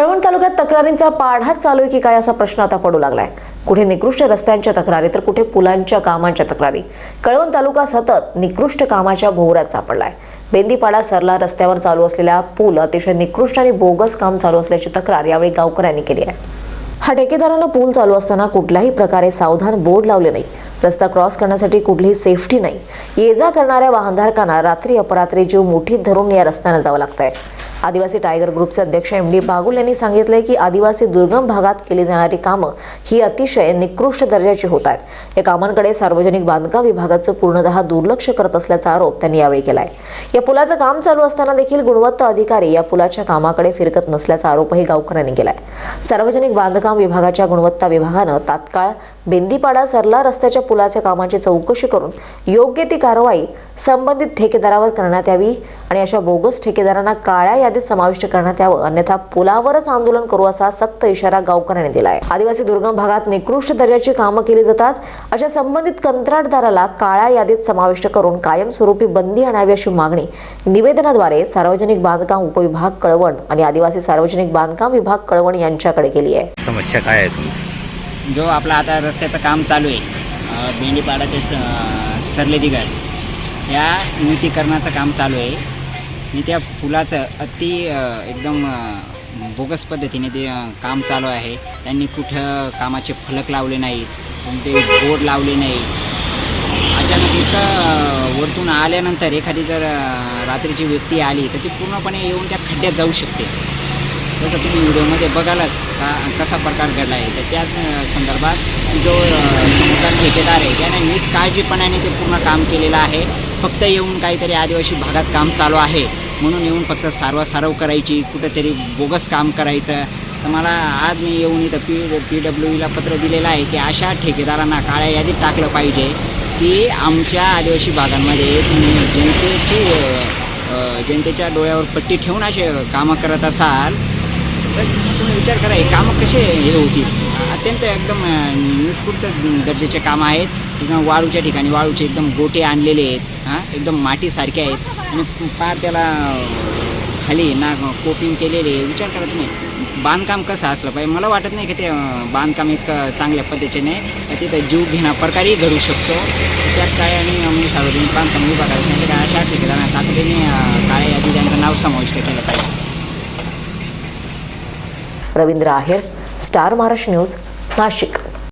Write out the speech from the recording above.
कळवण तालुक्यात तक्रारींचा पाढाच चालू आहे की काय असा प्रश्न आता पडू लागलाय. कुठे निकृष्ट रस्त्यांच्या तक्रारी तर कुठे पुलांच्या कामांच्या तक्रारी. कळवण तालुका सतत निकृष्ट कामाच्या भोवऱ्यात सापडलाय. बेंदीपाडा सरला रस्त्यावर चालू असलेला पूल अतिशय निकृष्ट आणि बोगस काम चालू असल्याची तक्रार यावेळी गावकऱ्यांनी केली आहे. हा ठेकेदारानं पूल चालू असताना कुठल्याही प्रकारे सावधान बोर्ड लावले नाही. रस्ता क्रॉस करण्यासाठी कुठलीही सेफ्टी नाही. ये जा करणाऱ्या वाहनधारकांना रात्री अपरात्री जीव मुठीत धरून या रस्त्यानं जावं लागतंय. आदिवासी टायगर ग्रुपचे अध्यक्ष एम डी बागुल यांनी सांगितले की आदिवासी दुर्गम भागात केली जाणारी कामं ही अतिशय निकृष्ट दर्जाची होत आहेत. या कामांकडे सार्वजनिक बांधकाम विभागाचं पूर्णतः दुर्लक्ष करत असल्याचा आरोप त्यांनी यावेळी केलाय. या पुलाचं काम चालू असताना देखील गुणवत्ता अधिकारी या पुलाच्या कामाकडे फिरकत नसल्याचा आरोपही गावकऱ्यांनी केलाय. सार्वजनिक बांधकाम विभागाच्या गुणवत्ता विभागानं तात्काळ बेंदीपाडा सरला रस्त्याच्या पुलाच्या कामाची चौकशी करून योग्य ती कारवाई संबंधित ठेकेदारावर करण्यात यावी आणि अशा बोगस ठेकेदारांना काळ्या यादीत समाविष्ट करण्यात यावं. अन्यथा पुलावरच आंदोलन करू असा सक्त इशारा गावकऱ्यांनी दिला आहे आदिवासी दुर्गम भागात निकृष्ट दर्जाची कामं केली जातात. अशा संबंधित कंत्राटदाराला काळ्या यादीत समाविष्ट करून कायमस्वरूपी बंदी आणावी अशी मागणी निवेदनाद्वारे सार्वजनिक बांधकाम उपविभाग कळवण आणि आदिवासी सार्वजनिक बांधकाम विभाग कळवण यांच्याकडे केली आहे. समस्या काय आहे तुमची? जो आपला आता रस्त्याचं काम चालू आहे अ, भेंडीपाडा ते स- सरलेदीगड या नूतीकरणाचं काम चालू आहे. मी त्या फुलाचं अति एकदम बोगस पद्धतीने ते काम चालू आहे. त्यांनी कुठं कामाचे फलक लावले नाहीत कोणते बोर्ड लावले नाही अचानक इथं वरतून आल्यानंतर एखादी जर रात्रीची व्यक्ती आली तर ती पूर्णपणे येऊन त्या खड्ड्यात जाऊ शकते. जसं तुम्ही व्हिडिओमध्ये बघालच का कसा प्रकार घडला आहे. तर त्याच संदर्भात जो समुदाय ठेकेदार आहे त्याने निष्काळजीपणाने ते पूर्ण काम केलेलं आहे. फक्त येऊन काहीतरी आदिवासी भागात काम चालू आहे. म्हणून येऊन फक्त सारवासारव करायची कुठंतरी बोगस काम करायचं. तर मला आज मी येऊन इथं पी पी डब्ल्यू ईला पत्र दिलेलं आहे की अशा ठेकेदारांना काळ्या यादीत टाकलं पाहिजे की आमच्या आदिवासी भागांमध्ये तुम्ही जनतेची जनतेच्या डोळ्यावर पट्टी ठेवून असे कामं करत असाल तर तुम्ही विचार करा हे कामं कसे हे होतील? अत्यंत एकदम निकृत गरजेचे कामं आहेत. तिथं वाळूच्या ठिकाणी वाळूचे एकदम गोटे आणलेले आहेत हां एकदम माटीसारखे आहेत. आणि पार त्याला खाली ना कोपिंग केलेले आहे. विचार करा तुम्ही बांधकाम कसं असलं पाहिजे? मला वाटत नाही की ते बांधकाम इतकं चांगल्या पद्धतीने तिथं जीव घेणा प्रकारही घडू शकतो. त्यात काय आणि मी सार्वजनिक बांधकाम विभागाला सांगितलं की अशा ठिकाणी तातडीने काळ्या यादी त्यांचं नाव समाविष्ट केलं पाहिजे. Ravindra Aher star Maharashtra news Nashik.